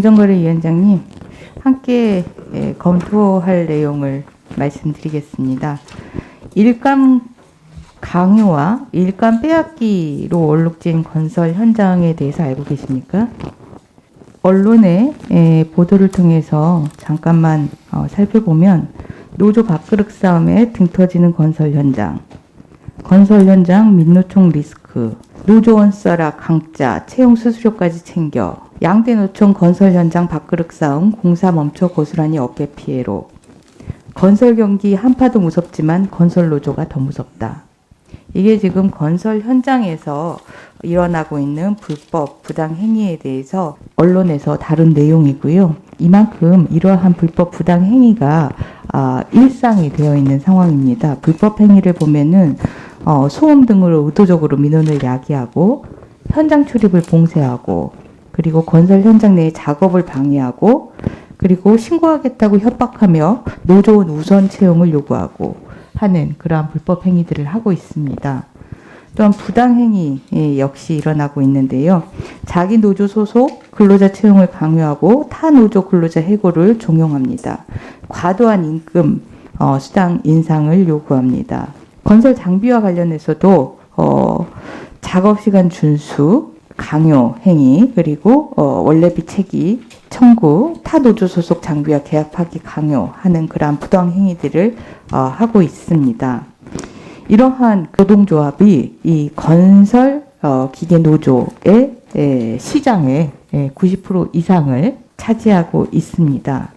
공정거래위원장님, 함께 예, 검토할 내용을 말씀드리겠습니다. 일감 강요와 일감 빼앗기로 얼룩진 건설 현장에 대해서 알고 계십니까? 언론의 예, 보도를 통해서 잠깐만 어, 살펴보면 노조 밥그릇 싸움에 등 터지는 건설 현장, 건설 현장 민노총 리스크, 노조원 써라 강짜, 채용 수수료까지 챙겨, 양대 노총 건설 현장 밥그릇 싸움, 공사 멈춰 고스란히 어깨 피해로, 건설 경기 한파도 무섭지만 건설 노조가 더 무섭다. 이게 지금 건설 현장에서 일어나고 있는 불법 부당 행위에 대해서 언론에서 다룬 내용이고요. 이만큼 이러한 불법 부당 행위가 아, 일상이 되어 있는 상황입니다. 불법 행위를 보면은 어, 소음 등으로 의도적으로 민원을 야기하고 현장 출입을 봉쇄하고 그리고 건설 현장 내의 작업을 방해하고 그리고 신고하겠다고 협박하며 노조원 우선 채용을 요구하고 하는 그러한 불법 행위들을 하고 있습니다. 또한 부당 행위 예, 역시 일어나고 있는데요. 자기 노조 소속 근로자 채용을 강요하고 타 노조 근로자 해고를 종용합니다. 과도한 임금 어, 수당 인상을 요구합니다. 건설 장비와 관련해서도 어, 작업 시간 준수, 강요 행위 그리고 어, 원래비 체기 청구, 타 노조 소속 장비와 계약 파기 강요하는 그러한 부당 행위들을 어, 하고 있습니다. 이러한 노동조합이 이 건설 어, 기계 노조의 에, 시장의 에, 90% 이상을 차지하고 있습니다.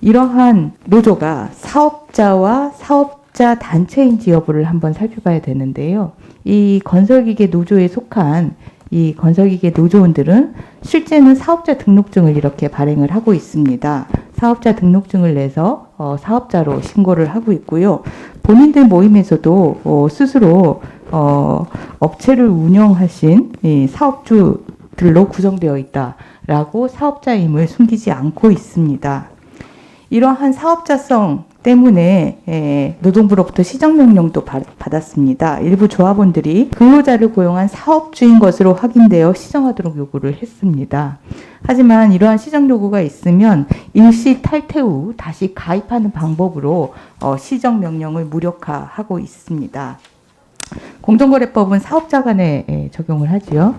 이러한 노조가 사업자와 사업 자 단체인지 여부를 한번 살펴봐야 되는데요. 이 건설기계 노조에 속한 이 건설기계 노조원들은 실제는 사업자 등록증을 이렇게 발행을 하고 있습니다. 사업자 등록증을 내서 어, 사업자로 신고를 하고 있고요. 본인들 모임에서도 어, 스스로 어, 업체를 운영하신 이 사업주들로 구성되어 있다라고 사업자임을 숨기지 않고 있습니다. 이러한 사업자성 때문에 에, 노동부로부터 시정명령도 받- 받았습니다. 일부 조합원들이 근로자를 고용한 사업주인 것으로 확인되어 시정하도록 요구를 했습니다. 하지만 이러한 시정 요구가 있으면 일시 탈퇴 후 다시 가입하는 방법으로 어, 시정명령을 무력화하고 있습니다. 공정거래법은 사업자 간에 에, 적용을 하지요.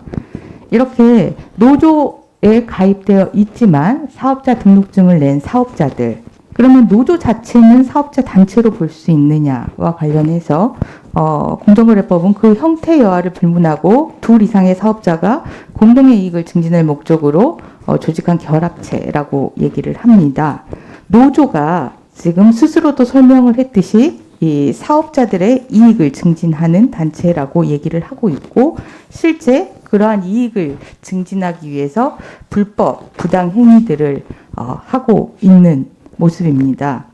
이렇게 노조에 가입되어 있지만 사업자 등록증을 낸 사업자들 그러면 노조 자체는 사업자 단체로 볼 수 있느냐와 관련해서 어, 공정거래법은 그 형태 여하를 불문하고 둘 이상의 사업자가 공동의 이익을 증진할 목적으로 어, 조직한 결합체라고 얘기를 합니다. 노조가 지금 스스로도 설명을 했듯이 이 사업자들의 이익을 증진하는 단체라고 얘기를 하고 있고 실제 그러한 이익을 증진하기 위해서 불법 부당 행위들을 어, 하고 있는 모습입니다.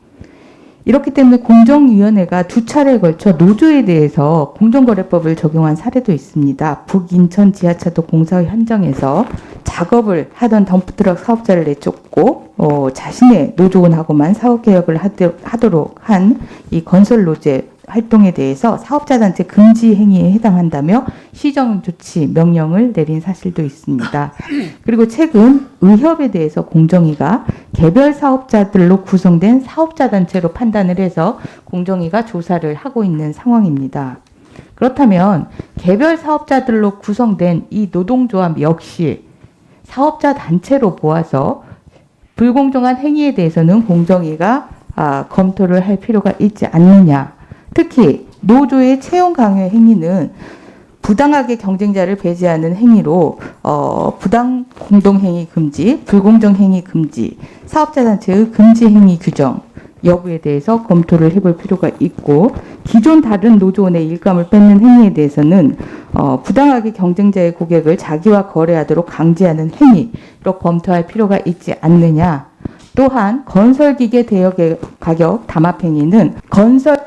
이렇기 때문에 공정위원회가 두 차례에 걸쳐 노조에 대해서 공정거래법을 적용한 사례도 있습니다. 북인천 지하차도 공사 현장에서 작업을 하던 덤프트럭 사업자를 내쫓고 어, 자신의 노조원하고만 사업개혁을 하도- 하도록 한 이 건설 노제 활동에 대해서 사업자 단체 금지 행위에 해당한다며 시정 조치 명령을 내린 사실도 있습니다. 그리고 최근 의협에 대해서 공정위가 개별 사업자들로 구성된 사업자 단체로 판단을 해서 공정위가 조사를 하고 있는 상황입니다. 그렇다면 개별 사업자들로 구성된 이 노동조합 역시 사업자 단체로 보아서 불공정한 행위에 대해서는 공정위가 아, 검토를 할 필요가 있지 않느냐. 특히 노조의 채용 강요 행위는 부당하게 경쟁자를 배제하는 행위로 어, 부당 공동 행위 금지, 불공정 행위 금지, 사업자 단체의 금지 행위 규정 여부에 대해서 검토를 해볼 필요가 있고 기존 다른 노조원의 일감을 뺏는 행위에 대해서는 어, 부당하게 경쟁자의 고객을 자기와 거래하도록 강제하는 행위로 검토할 필요가 있지 않느냐. 또한 건설기계 대여 개- 가격 담합 행위는 건설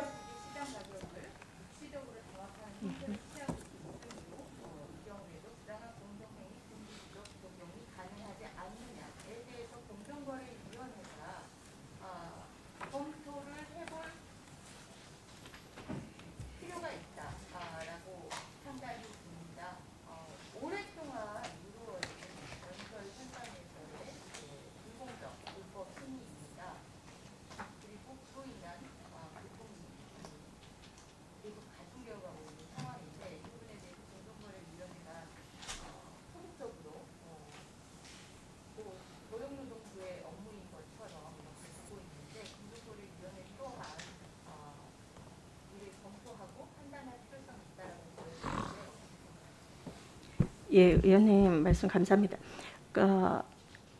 필요가 있다라고 판단이 듭니다. 오랫동안 이루어진 건설 현장에서의 예, 의원님 말씀 감사합니다. 그러니까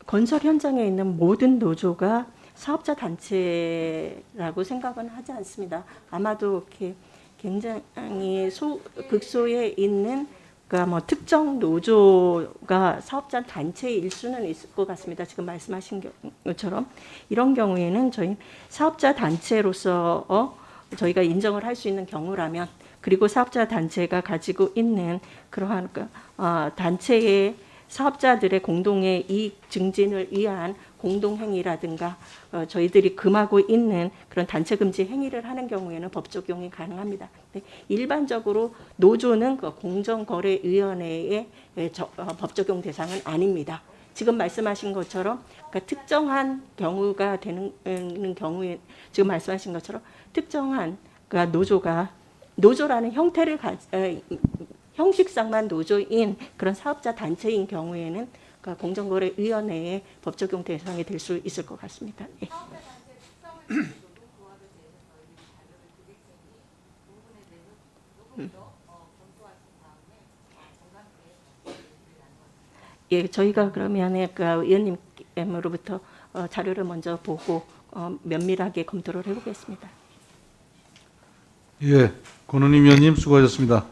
건설 현장에 있는 모든 노조가 사업자 단체라고 생각은 하지 않습니다. 아마도 이렇게 굉장히 소, 극소에 있는 그러니까 뭐 특정 노조가 사업자 단체일 수는 있을 것 같습니다. 지금 말씀하신 겨- 것처럼 이런 경우에는 저희 사업자 단체로서 어, 저희가 인정을 할 수 있는 경우라면 그리고 사업자 단체가 가지고 있는 그러한 그, 어, 단체의 사업자들의 공동의 이익 증진을 위한 공동행위라든가 어, 저희들이 금하고 있는 그런 단체 금지 행위를 하는 경우에는 법 적용이 가능합니다. 일반적으로 노조는 그 공정거래위원회의 예, 저- 어, 법 적용 대상은 아닙니다. 지금 말씀하신 것처럼 그러니까 특정한 경우가 되는 음, 경우에 지금 말씀하신 것처럼 특정한 그러니까 노조가 노조라는 형태를 가, 에, 형식상만 노조인 그런 사업자 단체인 경우에는 그러니까 공정거래위원회의 법 적용 대상이 될 수 있을 것 같습니다. 예. 음. 예, 저희가 그러면 그 의원님으로부터 어, 자료를 먼저 보고 어, 면밀하게 검토를 해보겠습니다. 예, 권은희 위원님 수고하셨습니다.